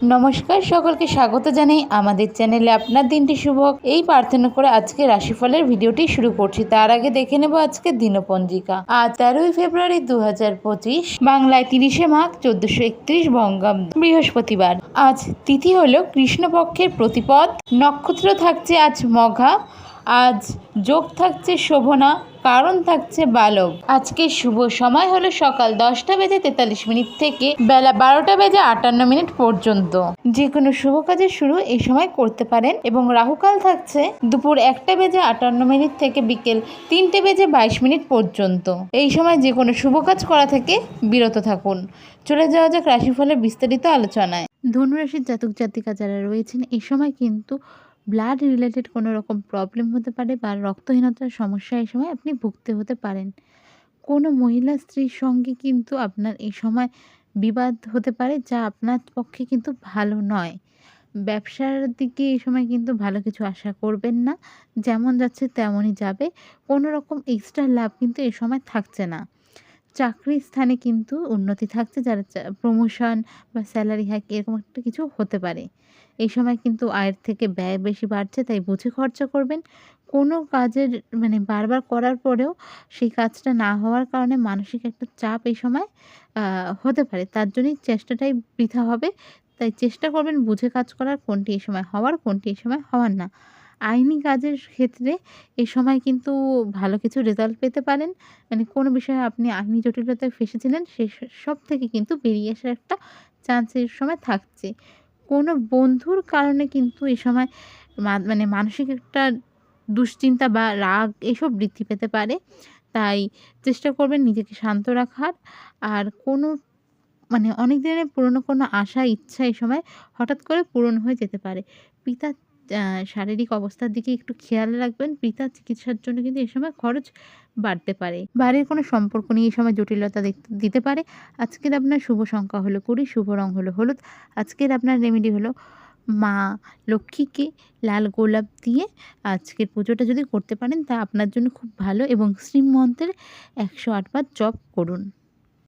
নমস্কার, সকলকে স্বাগত জানাই আমাদের চ্যানেলে আপনার দিনটি শুভ এই প্রার্থনা করে আজকে রাশিফলের ভিডিওটি শুরু করছি। তার আগে দেখে নেব আজকে দিনপঞ্জিকা। আজ তেরোই ফেব্রুয়ারি দু পঁচিশ, বাংলায় তিরিশে মাঘ, চোদ্দশো একত্রিশ বঙ্গাব্দ বৃহস্পতিবার। আজ তিথি হল কৃষ্ণপক্ষের প্রতিপদ। নক্ষত্র থাকছে আজ মঘা। আজ যোগ থাকছে শোভনা, কারণ থাকছে বালক। আজকে শুভ সময় হলো সকাল দশটা বেজে তেতাল্লিশ মিনিট থেকে বেলা বারোটা বেজে আটান্ন মিনিট পর্যন্ত। যে কোনো শুভ কাজের শুরু এই সময় করতে পারেন এবং রাহুকাল থাকছে দুপুর একটা বেজে আটান্ন মিনিট থেকে বিকেল তিনটে বেজে বাইশ মিনিট পর্যন্ত। এই সময় যে কোনো শুভ কাজ করা থেকে বিরত থাকুন। চলে যাওয়া যাক রাশিফলের বিস্তারিত আলোচনায়। ধনুরাশির জাতক জাতিকা যারা রয়েছেন এই সময় কিন্তু ব্লাড রিলেটেড কোনো রকম প্রবলেম হতে পারে বা রক্তহীনতার সমস্যা এই সময় আপনি ভুগতে হতে পারেন। কোনো মহিলা স্ত্রীর সঙ্গে কিন্তু আপনার এই সময় বিবাদ হতে পারে যা আপনার পক্ষে কিন্তু ভালো নয়। ব্যবসার দিকে এই সময় কিন্তু ভালো কিছু আশা করবেন না। যেমন যাচ্ছে তেমনই যাবে। কোনো রকম এক্সট্রা লাভ কিন্তু এই সময় থাকছে না। চাকরির স্থানে কিন্তু উন্নতি থাকছে, যারা প্রমোশন বা স্যালারি হ্যাক এরকম একটা কিছু হতে পারে। এই সময় কিন্তু আয়ের থেকে ব্যয় বেশি বাড়ছে, তাই বুঝে খরচা করবেন। কোনো কাজের মানে বারবার করার পরেও সেই কাজটা না হওয়ার কারণে মানসিক একটা চাপ এই সময় হতে পারে। তার জন্যই চেষ্টাটাই বৃথা হবে। তাই চেষ্টা করবেন বুঝে কাজ করার কোনটি এই সময় হওয়ার, কোনটি এই সময় হওয়ার না। আইনি কাজের ক্ষেত্রে এই সময় কিন্তু ভালো কিছু রেজাল্ট পেতে পারেন। মানে কোনো বিষয়ে আপনি আইনি জটিলতায় ফেসেছিলেন, সে সব থেকে কিন্তু বেরিয়ে আসার একটা চান্স এই সময় থাকছে। কোনো বন্ধুর কারণে কিন্তু এই সময় মানে মানসিক একটা দুশ্চিন্তা বা রাগ এসব বৃদ্ধি পেতে পারে। তাই চেষ্টা করবেন নিজেকে শান্ত রাখার। আর কোনো মানে অনেক দিনের পুরনো কোনো আশা, ইচ্ছা এই সময় হঠাৎ করে পূরণ হয়ে যেতে পারে। পিতা শারীরিক অবস্থার দিকে একটু খেয়াল রাখবেন। পিতার চিকিৎসার জন্য কিন্তু এই সময় খরচ বাড়তে পারে। বাড়ির কোনো সম্পর্ক নিয়ে এই সময় জটিলতা দিতে পারে। আজকের আপনার শুভ সংখ্যা হলো কুড়ি, শুভ রং হলো হলুদ। আজকের আপনার রেমেডি হলো মা লক্ষ্মীকে লাল গোলাপ দিয়ে আজকের পুজোটা যদি করতে পারেন, তা আপনার জন্য খুব ভালো এবং শ্রীমন্ত্রের একশো আটবার জপ করুন।